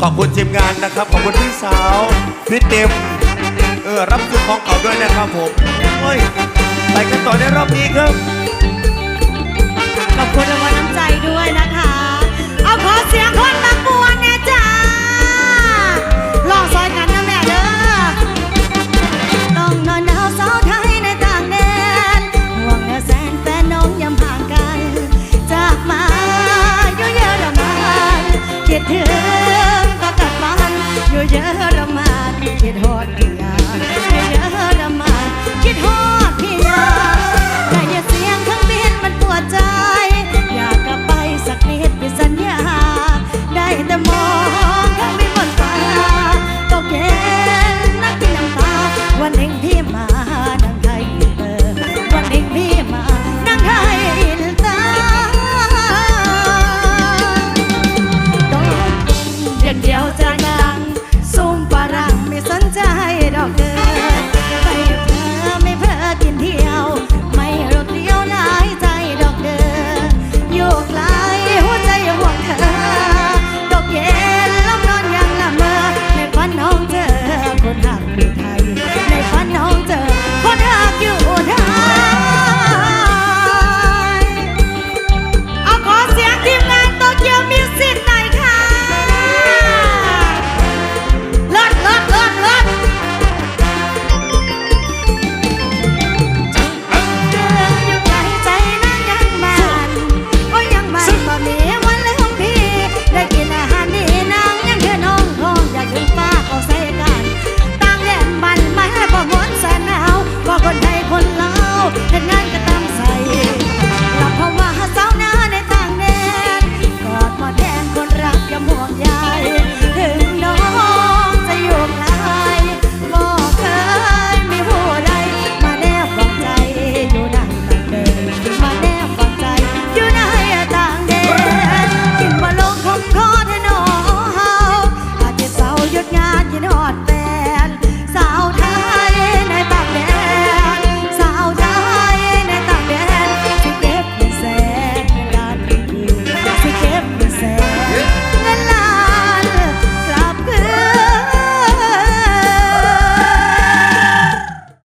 ขอบคุณทีมงานนะครับ ขอบคุณพี่สาวพี่เต็มเออรับคือของเก่าด้วยนะครับผมเฮ้ยไปกันต่อในรอบนี้ครับ ขอบคุณรางวัลน้ำใจด้วยนะคะ เอาขอเสียงคนบางบัวแน่จ้าลองซอยกันนะแม่เด้อ ต้องนอนหนาวเสาไทยในต่างแดนห่วงแนแสนแฟนน้องยำห่างกัน จากมาเยู่เยอรมันคิดถึง อยู่เยอรมันคิดหอ